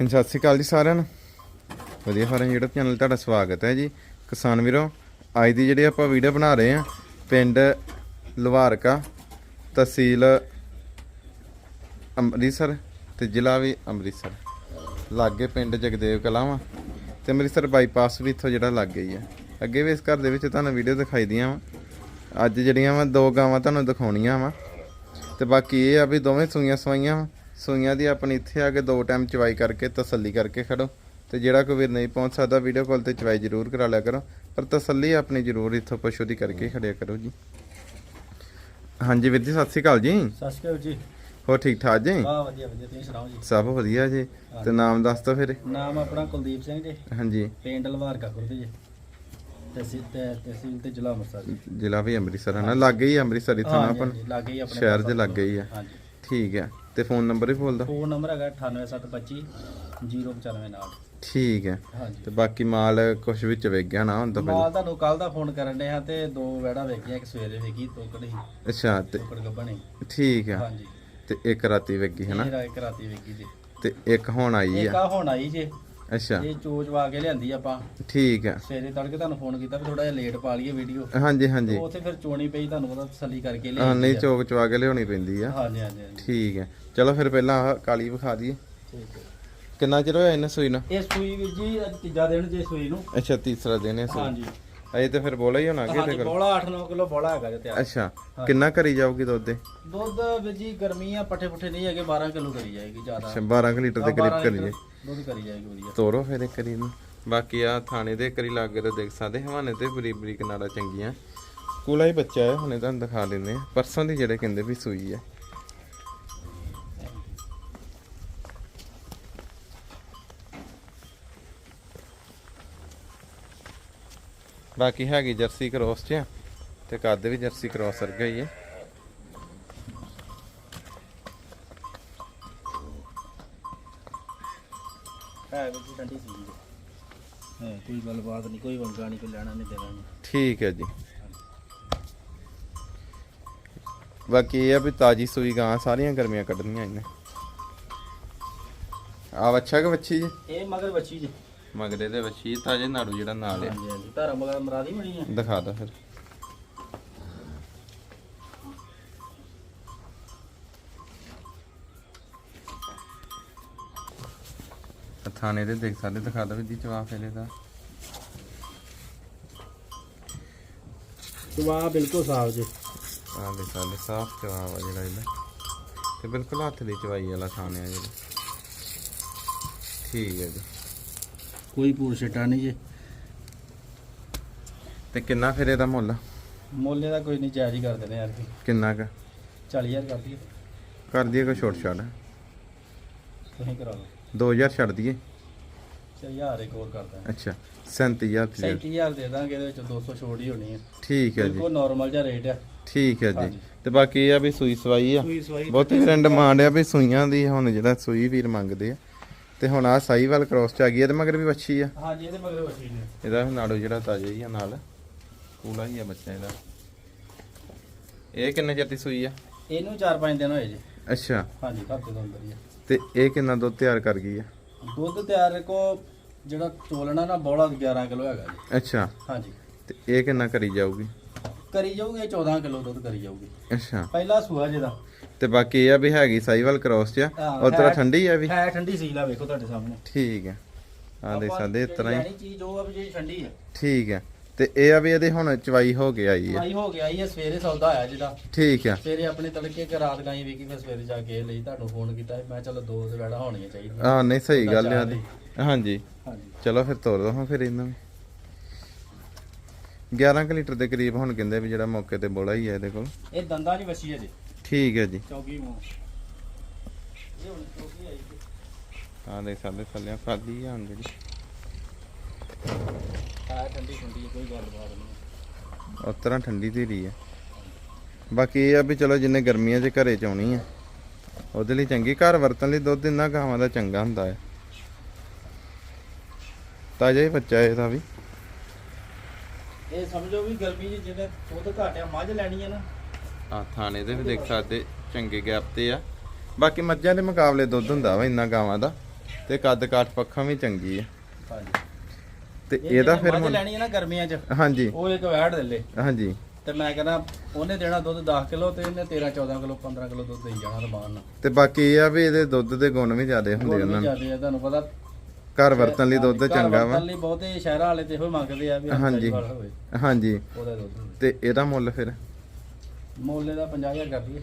ਹਾਂਜੀ, ਸਤਿ ਸ਼੍ਰੀ ਅਕਾਲ ਜੀ ਸਾਰਿਆਂ ਨੂੰ। ਵਧੀਆ ਫਾਰਮ YouTube ਚੈਨਲ ਤੁਹਾਡਾ ਸਵਾਗਤ ਹੈ ਜੀ। ਕਿਸਾਨ ਵੀਰੋ, ਅੱਜ ਦੀ ਜਿਹੜੀ ਆਪਾਂ ਵੀਡੀਓ ਬਣਾ ਰਹੇ ਹਾਂ, ਪਿੰਡ ਲਵਾਰਕਾ ਤਹਿਸੀਲ ਅੰਮ੍ਰਿਤਸਰ ਤੇ ਜ਼ਿਲ੍ਹਾ ਵੀ ਅੰਮ੍ਰਿਤਸਰ। ਲਾਗੇ ਪਿੰਡ ਜਗਦੇਵ ਕਲਾਵਾ ਤੇ ਅੰਮ੍ਰਿਤਸਰ ਬਾਈਪਾਸ ਵੀ ਇੱਥੋਂ ਜਿਹੜਾ ਲੱਗ ਗਈ ਆ। ਅੱਗੇ ਵੀ ਇਸ ਘਰ ਦੇ ਵਿੱਚ ਤੁਹਾਨੂੰ ਵੀਡੀਓ ਦਿਖਾਈ ਦੀਆਂ ਵਾ। ਅੱਜ ਜਿਹੜੀਆਂ ਵਾ ਦੋ ਗਾਵਾਂ ਤੁਹਾਨੂੰ ਦਿਖਾਉਣੀਆਂ ਵਾ। ਤੇ ਬਾਕੀ ਇਹ ਆ ਵੀ ਦੋਵੇਂ ਸੂਈਆਂ ਸਵਾਈਆਂ ਵਾ। ਸੂਈਆਂ ਦੀ ਆਪਣੀ ਇੱਥੇ ਆ ਕੇ ਦੋ ਟਾਈਮ ਚਵਾਈ ਕਰਕੇ ਤਸੱਲੀ ਕਰਕੇ ਖੜੋ ਤੇ ਜਿਹੜਾ ਕੋਈ ਵੀਰ ਨਹੀਂ ਪਹੁੰਚ ਸਕਦਾ ਵੀਡੀਓ ਕਾਲ ਤੇ ਚਵਾਈ ਜ਼ਰੂਰ ਕਰਾ ਲਿਆ ਕਰੋ ਪਰ ਤਸੱਲੀ ਆਪਣੀ ਜ਼ਰੂਰ ਇੱਥੋਂ ਪਸ਼ੂ ਦੀ ਕਰਕੇ ਖੜਿਆ ਕਰੋ ਜੀ। ਹਾਂਜੀ ਵੀਰ ਜੀ ਸਤਿ ਸ਼੍ਰੀ ਅਕਾਲ ਜੀ। ਸਤਿ ਸ਼੍ਰੀ ਅਕਾਲ ਜੀ। ਹੋਰ ਠੀਕ ਠਾਕ ਜੀ? ਵਾਹ ਵਧੀਆ ਵਧੀਆ ਤੁਸੀਂ ਸੁਣਾਓ ਜੀ? ਸਭ ਵਧੀਆ ਜੀ। ਤੇ ਨਾਮ ਦੱਸ ਦਿਓ ਫਿਰ। ਨਾਮ ਆਪਣਾ ਕੁਲਦੀਪ ਸਿੰਘ ਜੀ। ਹਾਂਜੀ। ਪਿੰਡ ਲਵਾਰ ਕਾਕੁਰ ਜੀ। ਤਹਿਸੀਲ ਤੇ ਤਹਿਸੀਲ ਤੇ ਜ਼ਿਲ੍ਹਾ ਅੰਮ੍ਰਿਤਸਰ ਜੀ। ਜ਼ਿਲ੍ਹਾ ਵੀ ਅੰਮ੍ਰਿਤਸਰ ਹੈ ਨਾ? ਲੱਗੇ ਹੀ ਅੰਮ੍ਰਿਤਸਰ ਇੱਥੋਂ ਆਪਾਂ ਲਾਗੇ ਹੀ ਆਪਣੇ ਸ਼ਹਿਰ ਦੇ ਲਾਗੇ ਹੀ ਆ। ਹਾਂਜੀ। ਠੀਕ ਹੈ ਤੇ ਫੋਨ ਨੰਬਰ ਵੀ ਬੋਲ ਦੋ ਫੋਨ ਨੰਬਰ ਹੈਗਾ 98725 095 ਨਾਲ। ਠੀਕ ਹੈ। ਹਾਂਜੀ। ਤੇ ਬਾਕੀ ਮਾਲ ਕੁਝ ਵਿੱਚ ਵੇਚ ਗਿਆ ਨਾ ਹੁਣ ਤਾਂ ਪਹਿਲਾਂ? ਮਾਲ ਤੁਹਾਨੂੰ ਕੱਲ ਦਾ ਫੋਨ ਕਰਨ ਦੇ ਹਾਂ ਤੇ ਦੋ ਵੈੜਾ ਵੇਖੀਆਂ ਇੱਕ ਸਵੇਰੇ ਵੇਖੀ ਤੋਕੜ ਹੀ। ਅੱਛਾ ਤੇ ਤੋਕੜ ਗੱਬਣੀ ਠੀਕ ਹੈ ਹਾਂਜੀ। ਤੇ ਇੱਕ ਰਾਤੀ ਵੇਗੀ ਹੈ ਨਾ? ਇਹ ਰਾਤ ਰਾਤੀ ਵੇਖੀ ਜੀ ਤੇ ਇੱਕ ਹੁਣ ਆਈ ਇੱਕ ਆ ਆ ਹੁਣ ਆਈ ਜੇ। ਅੱਛਾ। ਇਹ ਚੋਚਵਾ ਕੇ ਲਿਆਂਦੀ ਆਪਾਂ। ਠੀਕ ਹੈ। ਸਵੇਰੇ ਤੜਕੇ ਤੁਹਾਨੂੰ ਫੋਨ ਕੀਤਾ ਵੀ ਥੋੜਾ ਜਿਹਾ ਲੇਟ ਪਾ ਲਈਏ ਵੀਡੀਓ ਹਾਂਜੀ ਹਾਂਜੀ। ਉੱਥੇ ਫਿਰ ਚੋਣੀ ਪਈ ਤੁਹਾਨੂੰ ਪਤਾ ਤਸੱਲੀ ਕਰਕੇ ਹਾਂ ਲਿਆਂਦੀ ਨਹੀਂ ਆ। ਚੌਕ ਚਵਾ ਕੇ ਲਿਆਉਣੀ ਪੈਂਦੀ ਆ। ਹਾਂਜੀ ਹਾਂਜੀ ਹਾਂਜੀ। ਠੀਕ ਹੈ। ਚਲੋ ਫਿਰ ਪਹਿਲਾਂ ਆਹ ਕਾਲੀ ਵਿਖਾ ਦਈਏ। ਠੀਕ ਹੈ। ਕਿੰਨਾ ਚਿਰ ਹੋਇਆ ਇਹਨਾਂ ਸੂਈ ਨੂੰ? ਇਹ ਸੂਈ ਵੀਰ ਜੀ ਅੱਜ ਤੀਜਾ ਦਿਨ ਜੇ ਸੂਈ ਨੂੰ। ਅੱਛਾ ਤੀਸਰਾ ਦਿਨ ਹੈ ਸੂਈ। ਹਾਂਜੀ। ਅਜੇ ਤੇ ਫਿਰ ਬੋਲਾ ਹੀ ਹੋਣਾ ਕਿ ਹਾਂਜੀ ਤੇ ਬੋਲਾ 8-9 ਕਿਲੋ ਬੋਲਾ ਹੈਗਾ ਜੇ ਤਿਆਰ। ਅੱਛਾ ਕਿੰਨਾ ਕਰੀ ਜਾਊਗੀ ਦੁੱਧ ਦੇ ਦੁੱਧ ਵੀਰ ਜੀ ਗਰਮੀ ਆ ਪੱਠੇ ਪੁੱਠੇ ਨਹੀਂ ਹੈਗੇ 12 ਕਿਲੋ ਕਰੀ ਜਾਏਗੀ ਜ਼ਿਆਦਾ। ਅੱਛਾ 12 ਕੁ ਲੀਟਰ ਦੇ ਕਰੀਬ 12 ਕਰੀਏ। ਲੀਟਰ ਦੁੱਧ ਕਰੀ ਜਾਏਗੀ ਵਧੀਆ। ਤੋਰੋ ਫਿਰ ਇੱਕ ਕਰੀ ਨੂੰ ਬਾਕੀ ਆ ਥਾਣੇ ਦੇ ਕਰੀ ਲੱਗ ਤੇ ਦੇਖ ਸਕਦੇ ਹਵਾਨੇ ਤੇ ਬਰੀਕ ਬਰੀਕ ਨਾੜਾ ਚੰਗੀਆਂ। ਕੂਲਾ ਹੀ ਬੱਚਾ ਹੈ ਹੁਣੇ ਤੁਹਾਨੂੰ ਦਿਖਾ ਦਿੰਦੇ ਆ ਪਰਸੋਂ ਦੀ ਜਿਹੜੇ ਕਹਿੰਦੇ ਵੀ ਸੂਈ ਹੈ। ਬਾਕੀ ਹੈਗੀ ਜਰਸੀ ਕ੍ਰੋਸ ਚ ਤੇ ਕੱਦ ਵੀ ਜਰਸੀ ਕ੍ਰੋਸ ਵਰਗਾ ਹੀ ਹੈ। ਹੈ ਵੀਰ ਜੀ ਠੰਡੀ ਸੀ ਹੈ ਕੋਈ ਗੱਲਬਾਤ ਨਹੀਂ ਕੋਈ ਵੰਗਾ ਨਹੀਂ ਕੋਈ ਲੈਣਾ ਨਹੀਂ ਦੇਣਾ ਨਹੀਂ। ਠੀਕ ਹੈ ਜੀ। ਬਾਕੀ ਇਹ ਆ ਵੀ ਤਾਜੀ ਸੂਈ ਗਾਂ ਸਾਰੀਆਂ ਗਰਮੀਆਂ ਕੱਢਣੀਆਂ ਇਹਨੇ। ਆ ਵੱਛਾ ਕਿ ਵੱਛੀ ਜੀ? ਇਹ ਮਗਰ ਬੱਚੀ ਜੀ। ਮਗਰੇ ਦੇ ਵੱਛੀ ਤਾਜੇ ਨਾੜੂ ਜਿਹੜਾ ਨਾਲ ਆ। ਹਾਂਜੀ ਹਾਂਜੀ। ਧਾਰਾ ਮਗਰ ਮਰਾਦੀ ਬਣੀ ਹੈ ਦਿਖਾ ਦੋ ਫਿਰ। ਥਾਣੇ ਦੇ ਦੇਖ ਸਕਦੇ ਦਿਖਾ ਦੋ ਦੀ ਜਵਾਬ ਫੇਲੇ ਦਾ ਸੁਭਾਅ ਬਿਲਕੁਲ ਸਾਫ਼ ਜੀ। ਆ ਦੇਖ ਸਕਦੇ ਸਾਫ਼ ਜਵਾਬ ਆ ਜਿਹੜਾ ਇਹਦਾ। ਤੇ ਬਿਲਕੁਲ ਹੱਥ ਦੀ ਚਵਾਈ ਵਾਲਾ ਥਾਣੇ ਆ ਜਿਹੜਾ। ਠੀਕ ਹੈ ਜੀ। ਕੋਈ ਪੂਰ ਛਟਾ ਨਹੀਂ ਜੀ। ਤੇ ਕਿੰਨਾ ਫਿਰ ਇਹਦਾ ਮੁੱਲ? ਮੁੱਲੇ ਦਾ ਕੋਈ ਨਹੀਂ ਜਾਇਜ਼ ਹੀ ਕਰ ਦਿੰਦੇ ਯਾਰ ਕਿੰਨਾ ਕ? 40000 ਕਰ ਦਈਏ। ਕਰ ਦਈਏ ਕੋਈ ਛੋਟ ਛਾੜ ਤੁਸੀਂ ਕਰਾ ਲਓ। 2000 ਛੱਡ ਦਈਏ। 4000 ਇੱਕ ਹੋਰ ਕਰਦਾ ਅੱਛਾ 37000 ਤੇ 37000 ਦੇ ਦਾਂਗੇ ਇਹਦੇ ਵਿੱਚ 200 ਛੋਟ ਹੀ ਹੋਣੀ ਹੈ ਠੀਕ ਹੈ ਜੀ। ਬਿਲਕੁਲ ਨਾਰਮਲ ਜਿਹਾ ਰੇਟ ਆ। ਠੀਕ ਹੈ ਜੀ। ਤੇ ਬਾਕੀ ਇਹ ਆ ਵੀ ਸੂਈ ਸਵਾਈ ਆ। ਬਹੁਤੇ ਵੀਰਾਂ ਡਿਮਾਂਡ ਆ ਵੀ ਸੂਈਆਂ ਦੀ ਹੁਣ ਜਿਹੜਾ ਸੂਈ ਵੀਰ ਮੰਗਦੇ ਆ। ਤੇ ਹੁਣ ਆ ਸਾਈਵਾਲ ਕ੍ਰੋਸ ਚ ਆ ਗਈ ਤੇ ਮਗਰ ਵੀ ਵੱਛੀ ਆ? ਹਾਂਜੀ ਇਹਦੇ ਮਗਰ ਵਸੀ ਨੇ ਇਹਦਾ ਨਾੜੂ ਜਿਹੜਾ ਤਾਜ਼ਾ ਹੀ ਆ ਨਾਲ। ਕੂਲਾ ਹੀ ਆ ਬੱਚਾ ਇਹਦਾ ਇਹ ਕਿੰਨੇ ਚਿਰ ਦੀ ਸੂਈ ਆ? ਇਹਨੂੰ 4-5 ਦਿਨ ਹੋਏ ਜੀ। ਅੱਛਾ। ਹਾਂਜੀ ਹਫ਼ਤੇ ਤੋਂ ਅੰਦਰ ਹੀ ਆ। ਤੇ ਇਹ ਕਿੰਨਾ ਦੁੱਧ ਤਿਆਰ ਕਰ ਗਈ ਆ? ਦੁੱਧ ਤਿਆਰ ਕੋ ਜਿਹੜਾ ਚੋਲਣਾ ਨਾ ਬੋਲਾ 11 ਕਿਲੋ ਹੈਗਾ ਜੀ। ਅੱਛਾ। ਹਾਂਜੀ। ਤੇ ਇਹ ਕਿੰਨਾ ਕਰੀ ਜਾਊਗੀ? ਕਰੀ ਜਾਊਗੀ 14 ਕਿਲੋ ਦੁੱਧ ਕਰੀ ਜਾਊਗੀ। ਅੱਛਾ। ਪਹਿਲਾ ਸੂਆ ਜਿਹਦਾ। ਤੇ ਬਾਕੀ ਇਹ ਆ ਵੀ ਹੈਗੀ ਸਾਈਵਾਲ ਕ੍ਰੋਸ ਚ ਆ ਹਾਂ, ਤਰ੍ਹਾਂ ਹੈ- ਠੰਡੀ ਆ ਵੀ? ਹੈ ਠੰਡੀ ਸੀਲ ਆ ਵੇਖੋ ਤੁਹਾਡੇ ਸਾਹਮਣੇ। ਠੀਕ ਆ। ਦੇਖ ਆਪਾਂ ਸਕਦੇ ਇਸ ਤਰ੍ਹਾਂ ਹੀ। ਲੈਣੀ ਚੀਜ਼ ਉਹ ਆ ਵੀ ਜਿਹੜੀ ਠੰਡੀ ਹੈ ਠੀਕ ਹੈ ਤੇ ਇਹ ਆ ਵੀ ਇਹਦੇ ਹੁਣ ਚਵਾਈ ਹੋ ਕੇ ਆਈ ਆ। ਭਾਈ ਹੋ ਗਿਆ ਇਹ ਸਵੇਰੇ ਸੌਦਾ ਆਇਆ ਜਿਹਦਾ। ਠੀਕ ਆ। ਸਵੇਰੇ ਆਪਣੇ ਤੜਕੇ ਕਿ ਰਾਤ ਗਾਈ ਵੇਖੀ ਫਿਰ ਸਵੇਰੇ ਜਾ ਕੇ ਇਹ ਲਈ ਤੁਹਾਨੂੰ ਫੋਨ ਕੀਤਾ ਸੀ। ਮੈਂ ਚਲੋ ਦੋ ਤੇ ਵੜਾ ਹੋਣੀਆਂ ਚਾਹੀਦੀਆਂ। ਆ ਨਹੀਂ ਸਹੀ ਗੱਲ ਆ ਦੀ ਦੀ। ਹਾਂਜੀ। ਹਾਂਜੀ। ਚਲੋ ਫਿਰ ਤੋਰ ਦੋ ਹਾਂ ਫਿਰ ਇਹਨਾਂ ਨੂੰ। 11 ਕੁ ਲੀਟਰ ਦੇ ਕਰੀਬ ਹੁਣ ਕਹਿੰਦੇ ਵੀ ਜਿਹੜਾ ਮੌਕੇ ਤੇ ਬੋਲਾ ਹੀ ਆ ਇਹਦੇ ਕੋਲ। ਇਹ ਦੰਦਾਂ ਦੀ ਵਸੀ ਹੈ ਜੀ। ਠੀਕ ਹੈ ਜੀ। ਚੌਗੀ ਮੂੰਹ। ਇਹ ਹੁਣ ਚੌਗੀ ਆਈ ਜੀ ਆ ਦੇਖ ਸਕਦੇ ਥੱਲੇ ਖਾਦੀ ਆ ਹੁਣ ਜਿਹੜੀ। ਹੈ ਠੰਡੀ ਠੰਡੀ ਕੋਈ ਗੱਲਬਾਤ ਨਹੀਂ। ਉਸ ਤਰ੍ਹਾਂ ਠੰਡੀ ਧੀਰੀ ਆ। ਬਾਕੀ ਇਹ ਆ ਵੀ ਚਲੋ ਜਿੰਨੇ ਗਰਮੀਆਂ 'ਚ ਘਰੇ ਚ ਆਉਣੀ ਆ ਉਹਦੇ ਲਈ ਚੰਗੀ। ਘਰ ਵਰਤਣ ਲਈ ਦੁੱਧ ਇੰਨਾ ਗਾਵਾਂ ਦਾ ਚੰਗਾ ਹੁੰਦਾ ਹੈ ਤਾਜ਼ਾ ਹੀ ਬੱਚਾ ਇਹਦਾ ਵੀ। ਇਹ ਸਮਝੋ ਵੀ ਗਰਮੀ 'ਚ ਜਿਹਨੇ ਦੁੱਧ ਘਾਟਿਆ ਮੱਝ ਲੈਣੀ ਹੈ ਨਾ। ਆ ਥਾਣੇ ਦੇ ਵੀ ਦੇਖ ਸਕਦੇ ਚੰਗੇ ਗੈਪ ਤੇ ਆ। ਬਾਕੀ ਮੱਝਾਂ ਦੇ ਮੁਕਾਬਲੇ ਦੁੱਧ ਹੁੰਦਾ ਵਾ ਇੰਨਾ ਗਾਵਾਂ ਦਾ ਤੇ ਕੱਦ ਕਾਠ ਪੱਖਾਂ ਵੀ ਚੰਗੀ ਆ। ਹਾਂਜੀ। ਤੇ ਇਹ ਇਹਦਾ ਫਿਰ ਮੱਝ ਲੈਣੀ ਹੈ ਨਾ ਗਰਮੀਆਂ 'ਚ ਹਾਂਜੀ। ਉਹ ਇੱਕ ਵੈੜ ਦੇ ਲੈ। ਹਾਂਜੀ। ਤੇ ਮੈਂ ਕਹਿੰਦਾ ਉਹਨੇ ਦੇਣਾ ਦੁੱਧ 10 ਕਿਲੋ ਤੇ ਇਹਨੇ 13 14 ਕਿਲੋ 15 ਕਿਲੋ ਦੁੱਧ ਦੇਈ ਜਾਣਾ ਰਮਾਨ ਨਾਲ। ਤੇ ਬਾਕੀ ਇਹ ਆ ਵੀ ਇਹਦੇ ਦੁੱਧ ਦੇ ਗੁਣ ਵੀ ਜ਼ਿਆਦੇ ਹੁੰਦੇ ਉਹਨਾਂ ਨੂੰ। ਜ਼ਿਆਦੇ ਆ ਤੁਹਾਨੂੰ ਪਤਾ ਘਰ ਵਰਤਣ ਲਈ ਦੁੱਧ ਚੰਗਾ ਵਾ। ਲਈ ਬਹੁਤੇ ਸ਼ਹਿਰਾਂ ਵਾਲੇ ਤੇ ਇਹੋ ਹੀ ਮੰਗਦੇ ਆ ਵੀ ਹਾਂਜੀ। ਵਾਲਾ ਹੋਵੇ। ਹਾਂਜੀ। ਉਹਦਾ ਦੁੱਧ ਹੋਵੇ। ਤੇ ਇਹਦਾ ਮੁੱਲ ਫਿਰ? ਮੁੱਲ ਦਾ 50000 ਕਰ ਦਈਏ।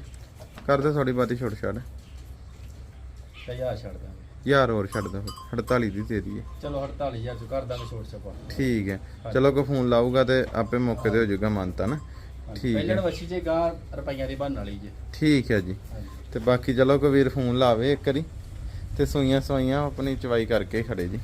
ਕਰਦੇ ਥੋੜੀ ਬਾਤੀ ਛੋਟ ਤੇ ਹਜ਼ਾਰ ਛੱਡ ਦਾਂਗੇ। ਯਾਰ ਹੋਰ ਛੱਡ ਦੋ 48 ਦੀ ਦੇ ਦਈਏ। ਚਲੋ 48000 ਚ ਕਰ ਦਾਂਗੇ ਛੋਟ ਛਪਾ ਠੀਕ ਹੈ। ਚਲੋ ਕੋ ਫੋਨ ਲਾਊਗਾ ਤੇ ਆਪੇ ਮੌਕੇ ਤੇ ਹੋ ਜਾਊਗਾ ਮੰਨਤਾ ਨਾ। ਠੀਕ ਪਹਿਲਣ ਹੈ। ਵੱਛੀ ਜੇ ਗਾਂ ਰੁਪਈਆਂ ਦੀ ਬਣ ਵਾਲੀ ਜੇ। ਠੀਕ ਹੈ ਜੀ। ਹਾਂਜੀ। ਤੇ ਬਾਕੀ ਚਲੋ ਕੋ ਵੀਰ ਫੋਨ ਲਾਵੇ ਇੱਕ ਵਾਰੀ। ਤੇ ਸੂਈਆਂ ਸਵਾਈਆਂ ਆਪਣੀ ਚਵਾਈ ਕਰਕੇ ਖੜੇ ਜੀ।